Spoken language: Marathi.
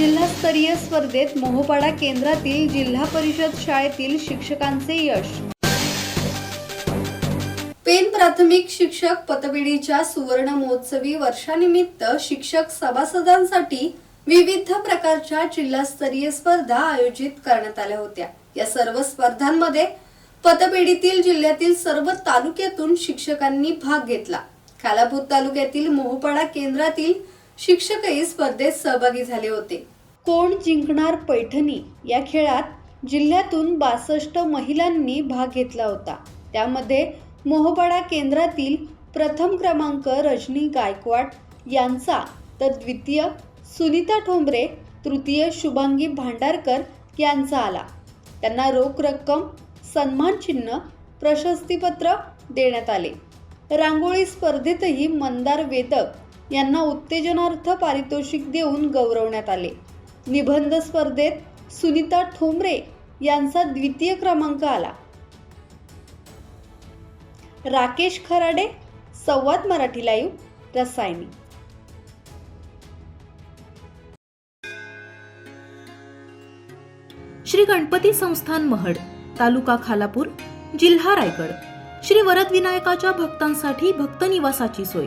जिल्हास्तरीय स्पर्धेत मोहोपाडा केंद्रातील जिल्हा परिषद शाळेतील शिक्षकांचे यश. पेन प्राथमिक शिक्षक पतपेढीच्या सुवर्ण महोत्सवी वर्षानिमित्त शिक्षक सभासदांसाठी विविध प्रकारच्या जिल्हास्तरीय स्पर्धा आयोजित करण्यात आल्या होत्या. या सर्व स्पर्धांमध्ये पतपेढीतील जिल्ह्यातील सर्व तालुक्यातून शिक्षकांनी भाग घेतला. खालापूर तालुक्यातील मोहोपाडा केंद्रातील शिक्षकही स्पर्धेत सहभागी झाले होते. कोण जिंकणार पैठणी या खेळात जिल्ह्यातून बासष्ट महिलांनी भाग घेतला होता. त्यामध्ये मोहोपाडा केंद्रातील प्रथम क्रमांक रजनी गायकवाड यांचा तर द्वितीय सुनीता ठोंबरे तृतीय शुभांगी भांडारकर यांचा आला. त्यांना रोख रक्कम सन्मानचिन्ह प्रशस्तीपत्र देण्यात आले. रांगोळी स्पर्धेतही मंदार वेदक यांना उत्तेजनार्थ पारितोषिक देऊन गौरवण्यात आले. निबंध स्पर्धेत सुनीता ठोंबरे यांचा द्वितीय क्रमांक आला. राकेश खराडे संवाद मराठी लाईव्ह रसायनी. श्री गणपती संस्थान महड तालुका खालापूर जिल्हा रायगड. श्री वरदविनायकाच्या भक्तांसाठी भक्त निवासाची सोय.